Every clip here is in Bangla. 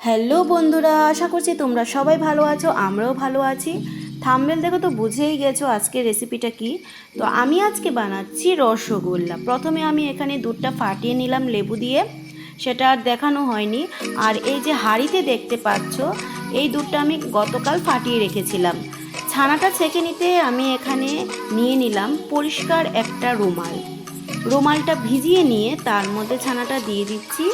হ্যালো বন্ধুরা, আশা করছি তোমরা সবাই ভালো আছো, আমরাও ভালো আছি। থাম্বেল দেখো তো বুঝেই গেছো আজকে রেসিপিটা কি। তো আমি আজকে বানাচ্ছি রসগোল্লা। প্রথমে আমি এখানে দুধটা ফাটিয়ে নিলাম লেবু দিয়ে, সেটা আর দেখানো হয়নি। আর এই যে হাঁড়িতে দেখতে পাচ্ছ, এই দুধটা আমি গতকাল ফাটিয়ে রেখেছিলাম। ছানাটা ছেঁকে নিতে আমি এখানে নিয়ে নিলাম পরিষ্কার একটা রুমাল। রুমালটা ভিজিয়ে নিয়ে তার মধ্যে ছানাটা দিয়ে দিচ্ছি।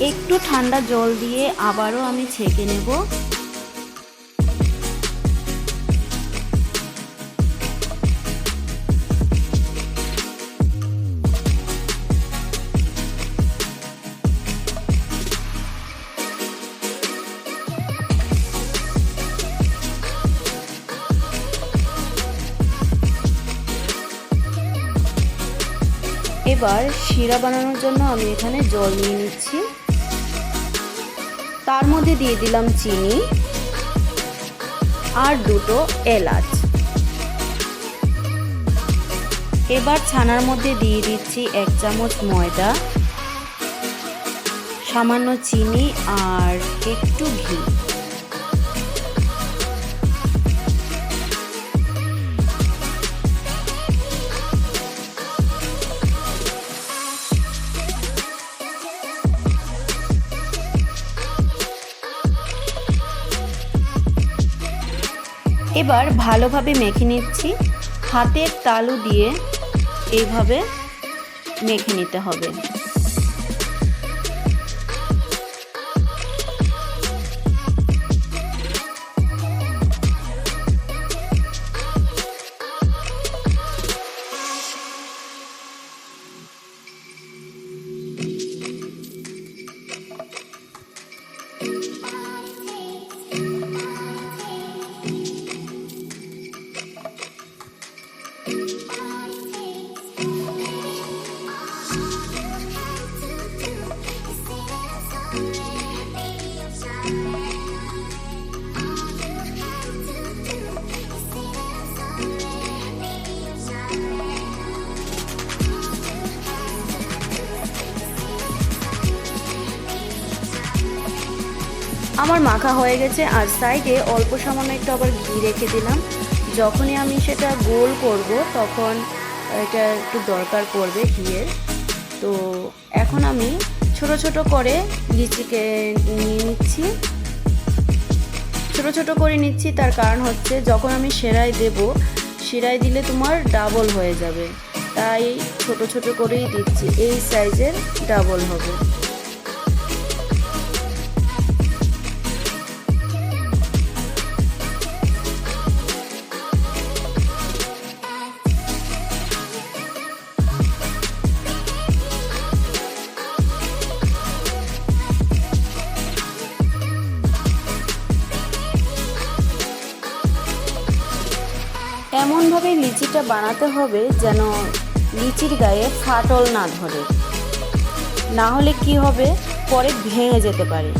একটু ঠান্ডা জল দিয়ে আবারও আমি ছেঁকে নেব। এবার শিরা বানানোর জন্য আমি এখানে জল নিয়ে নিচ্ছি। তার মধ্যে দিয়ে দিলাম চিনি আর দুটো এলাচ। এবার ছানার মধ্যে দিয়ে দিচ্ছি এক চামচ ময়দা, সামান্য চিনি আর একটু ঘি। এবার ভালোভাবে মেখে নিচ্ছি। হাতের তালু দিয়ে এইভাবে মেখে নিতে হবে। আমার মাখা হয়ে গেছে আর সাইডে অল্প সামান্য একটু আবার ঘি রেখে দিলাম। যখনই আমি সেটা গোল করব, তখন এটা একটু দরকার পড়বে ঘিয়ের। তো এখন আমি ছোট ছোট করে লিচিকে নিয়ে নিচ্ছি। ছোট ছোট করে নিচ্ছি, তার কারণ হচ্ছে যখন আমি সেরাই দেব, সেরাই দিলে তোমার ডাবল হয়ে যাবে। তাই ছোট ছোট করেই দিচ্ছি, এই সাইজের ডাবল হবে। এমনভাবে লিচিটা বানাতে হবে যেন লিচির গায়ে ফাটল না ধরে। না হলে কি হবে? পরে ভেঙে যেতে পারে।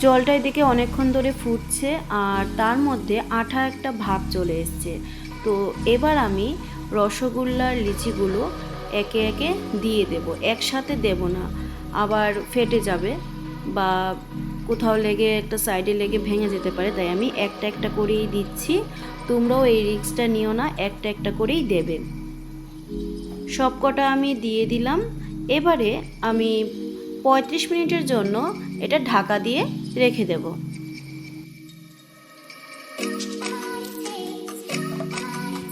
জলটা এদিকে অনেকক্ষণ ধরে ফুটছে আর তার মধ্যে আঠা একটা ভাব চলে এসছে। তো এবার আমি রসগোল্লার লিচিগুলো একে একে দিয়ে দেব, একসাথে দেব না। আবার ফেটে যাবে বা কোথাও লেগে একটা সাইডে লেগে ভেঙে যেতে পারে, তাই আমি একটা একটা করেই দিচ্ছি। তোমরাও এই রিক্সটা নিও না, একটা একটা করেই দেবে। সব কটা আমি দিয়ে দিলাম। এবারে আমি পঁয়ত্রিশ মিনিটের জন্য এটা ঢাকা দিয়ে রেখে দেব।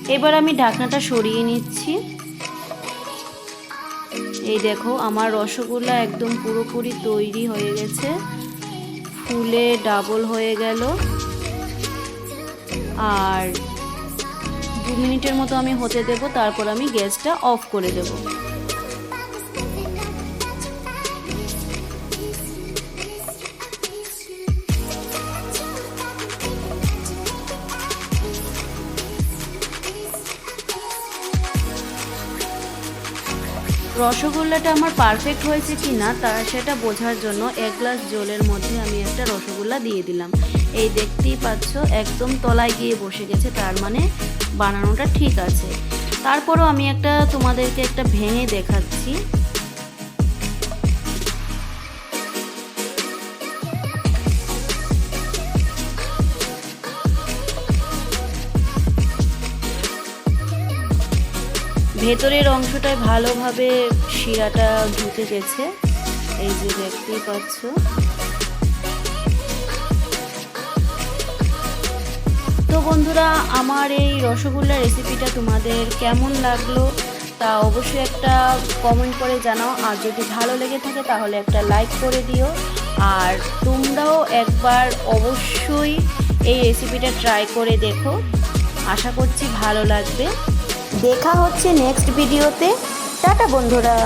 এবার আমি ঢাকনাটা সরিয়ে নিচ্ছি। এই দেখো, আমার রসগোল্লা একদম পুরোপুরি তৈরি হয়ে গেছে। ফুলে ডাবল হয়ে গেল। আর দু মিনিটের মতো আমি হতে দেব, তারপর আমি গ্যাসটা অফ করে দেব। রসগোল্লাটা আমার পারফেক্ট হয়েছে কি না তা সেটা বোঝার জন্য এক গ্লাস জলের মধ্যে আমি একটা রসগোল্লা দিয়ে দিলাম। এই দেখতেই পাচ্ছ, একদম তলায় গিয়ে বসে গেছে, তার মানে বানানোটা ঠিক আছে। তারপরও আমি একটা তোমাদেরকে একটা ভেঙে দেখাচ্ছি। ভেতরের অংশটায় ভালোভাবে শিরাটা ঢুকে গেছে। এই যে দেখতেই পাচ্ছ। তো বন্ধুরা, আমার এই রসগোল্লা রেসিপিটা তোমাদের কেমন লাগল তা অবশ্যই একটা কমেন্ট করে জানাও। আর যদি ভালো লেগে থাকে তাহলে একটা লাইক করে দিও। আর তোমরাও একবার অবশ্যই এই রেসিপিটা ট্রাই করে দেখো। আশা করছি ভালো লাগবে। দেখা হচ্ছে নেক্সট ভিডিওতে টাটা বন্ধুরা।